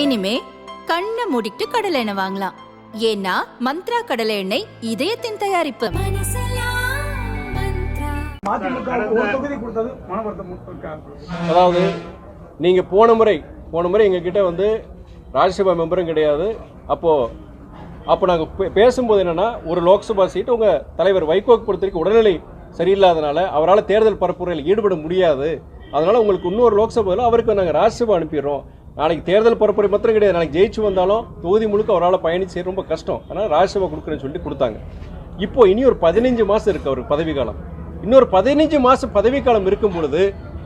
இனிமே கண்ணை மூடிட்டு கடலை எண்ணெய் வாங்கலாம். ஏன்னா மந்த்ரா கடலை எண்ணெய் இதயத்தின் தயாரிப்பு? அதாவது நீங்கள் போன முறை போன முறை எங்ககிட்ட வந்து ராஜ்யசபா மெம்பரும் கிடையாது. அப்போது அப்போ நாங்கள் பேசும்போது என்னென்னா ஒரு லோக்சபா சீட் உங்கள் தலைவர் வைகோக்கு பொறுத்த வரைக்கும் உடல்நிலை சரியில்லாதனால அவரால் தேர்தல் பரப்புரையில் ஈடுபட முடியாது. அதனால் உங்களுக்கு இன்னொரு லோக்சபாவில் அவருக்கு நாங்கள் ராஜ்யசபா அனுப்பிடுறோம். நாளைக்கு தேர்தல் பரப்புரை மாத்திரம் கிடையாது. நாளைக்கு ஜெயிச்சு வந்தாலும் தொகுதி முழுக்க அவரால் பயணிச்சு செய்ய ரொம்ப கஷ்டம். அதனால் ராஜ்யசபா கொடுக்குறேன்னு சொல்லி கொடுத்தாங்க. இப்போ இனி ஒரு பதினஞ்சு மாதம் இருக்குது அவருக்கு பதவி காலம். இன்னொரு பதினஞ்சு மாதம் பதவி காலம் இருக்கும் பொழுது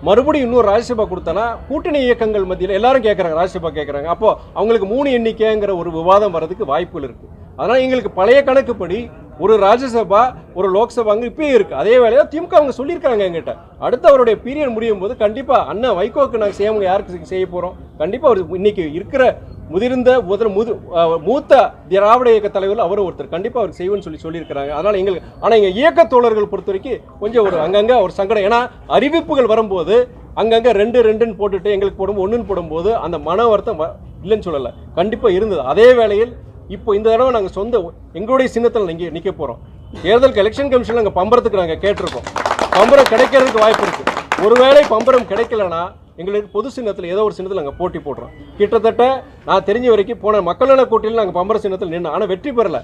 மறுபடியும் இன்னொரு ராஜ்யசபா கொடுத்தனா கூட்டணி இயக்கங்கள் மத்தியில் எல்லாரும் கேட்குறாங்க ராஜ்யசபா கேட்குறாங்க அப்போ அவங்களுக்கு மூணு எண்ணிக்கைங்கிற ஒரு விவாதம் வர்றதுக்கு வாய்ப்புகள் இருக்குது அதனால் எங்களுக்கு பழைய கணக்குப்படி ஒரு ராஜ்யசபா ஒரு லோக்சபாங்க இப்பயே இருக்கு. அதே வேலையை திமுக அவங்க சொல்லியிருக்காங்க எங்கிட்ட அடுத்து அவருடைய பீரியட் முடியும் போது கண்டிப்பா அண்ணன் வைகோக்கு நாங்கள் செய்யவங்க யாருக்கு செய்ய போறோம்? கண்டிப்பா அவர் இன்னைக்கு இருக்கிற முதிர்ந்த முதல் முது மூத்த திராவிட இயக்க தலைவர் அவரும் ஒருத்தர். கண்டிப்பாக அவர் செய்வேன்னு சொல்லி சொல்லியிருக்கிறாங்க. அதனால் எங்களுக்கு ஆனால் எங்கள் இயக்க தோழர்கள் பொறுத்த வரைக்கும் கொஞ்சம் ஒரு அங்கங்கே ஒரு சங்கடம். ஏன்னா அறிவிப்புகள் வரும்போது அங்கங்கே ரெண்டு ரெண்டுன்னு போட்டுட்டு எங்களுக்கு போடும் ஒன்றுன்னு போடும்போது அந்த மன வருத்தம் இல்லைன்னு சொல்லலை. கண்டிப்பாக இருந்தது. அதே வேளையில் இப்போ இந்த தடவை நாங்கள் சொந்த எங்களுடைய சின்னத்தில் நீங்கள் நிற்க போகிறோம் தேர்தலுக்கு எலெக்ஷன் கமிஷன் நாங்கள் பம்பரத்துக்கு நாங்கள் கேட்டிருக்கோம். பம்பரம் கிடைக்கிறதுக்கு வாய்ப்பு இருக்குது ஒருவேளை பம்பரம் கிடைக்கலனா எங்களுக்கு பொது சின்னத்தில் ஏதோ ஒரு சின்னத்தில் நாங்கள் போட்டி போடுறோம். கிட்டத்தட்ட நான் தெரிஞ்ச வரைக்கும் போன மக்கள் நல போட்டியில் நாங்கள் பம்பர சின்னத்தில் நின்று ஆனால் வெற்றி பெறல.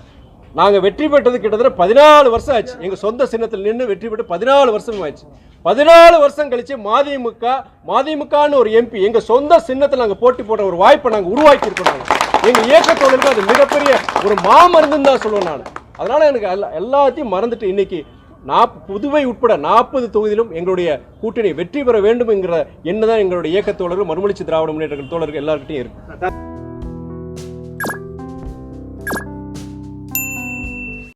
நாங்கள் வெற்றி பெற்றது கிட்டத்தட்ட பதினாலு வருஷம் ஆச்சு. எங்கள் சொந்த சின்னத்தில் நின்று வெற்றி பெற்று பதினாலு வருஷம் ஆச்சு. பதினாலு வருஷம் கழிச்சு மதிமுக மதிமுகன்னு ஒரு எம்பி எங்கள் சொந்த சின்னத்தில் நாங்கள் போட்டி போடுற ஒரு வாய்ப்பை நாங்கள் உருவாக்கி இருக்கோம் எங்க எங்கள் இயக்கத்தோழருக்கு அது மிகப்பெரிய ஒரு மாமருந்துன்னு தான் சொல்லுவேன் நான். அதனால எனக்கு எல்லாத்தையும் மறந்துட்டு இன்னைக்கு நாப் புதுவை உட்பட நாற்பது தொகுதியிலும் எங்களுடைய கூட்டணி வெற்றி பெற வேண்டும் என்கிற எண்ணம் தான் எங்களுடைய இயக்கத்தோழர்கள் மறுமலிச்சு திராவிட முன்னேற்ற தோழர்கள் எல்லாருக்கிட்டையும் இருக்கு.